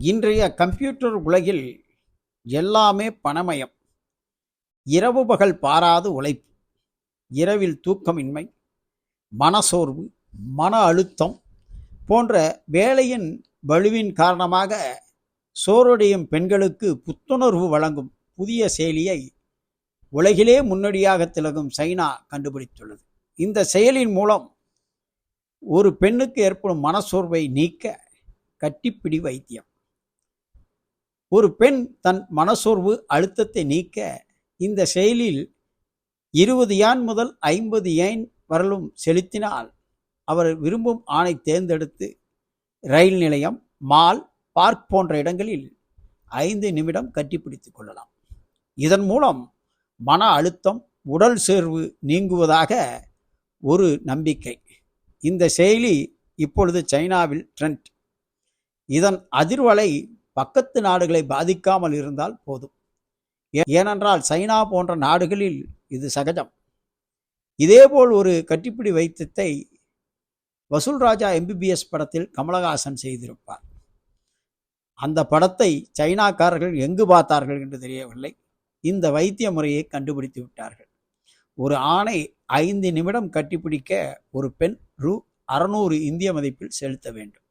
இன்றைய கம்ப்யூட்டர் உலகில் எல்லாமே பணமயம். இரவு பகல் பாராது உழைப்பு. இரவில் தூக்கமின்மை மனசோர்வு மன அழுத்தம் போன்ற வேலையின் வலுவின் காரணமாக சோர்வடையும் பெண்களுக்கு புத்துணர்வு வழங்கும் புதிய செயலியை உலகிலே முன்னோடியாக திலகும் சைனா கண்டுபிடித்துள்ளது. இந்த செயலின் மூலம் ஒரு பெண்ணுக்கு ஏற்படும் மனசோர்வை நீக்க கட்டிப்பிடி வைத்தியம். ஒரு பெண் தன் மனசோர்வு அழுத்தத்தை நீக்க இந்த செயலில் இருபது யான் முதல் ஐம்பது ஏன் வரலும் செலுத்தினால் அவர் விரும்பும் ஆணை தேர்ந்தெடுத்து ரயில் நிலையம் மால் பார்க் போன்ற இடங்களில் ஐந்து நிமிடம் கட்டிப்பிடித்து கொள்ளலாம். இதன் மூலம் மன அழுத்தம் உடல் சேர்வு நீங்குவதாக ஒரு நம்பிக்கை. இந்த செயலி இப்பொழுது சைனாவில் ட்ரெண்ட் இதன் அதிர்வலை பக்கத்து நாடுகளை பாதிக்காமல் இருந்தால் போதும். ஏ- ஏனென்றால் சைனா போன்ற நாடுகளில் இது சகஜம். இதேபோல் ஒரு கட்டிப்பிடி வைத்தியத்தை வசூல் ராஜா எம்பிபிஎஸ் படத்தில் கமலஹாசன் செய்திருப்பார். அந்த படத்தை சைனாக்காரர்கள் எங்கு பார்த்தார்கள் என்று தெரியவில்லை. இந்த வைத்திய முறையை கண்டுபிடித்து விட்டார்கள். ஒரு ஆணை ஐந்து நிமிடம் கட்டிப்பிடிக்க ஒரு பெண் ரூ அறுநூறு இந்திய மதிப்பில் செலுத்த வேண்டும்.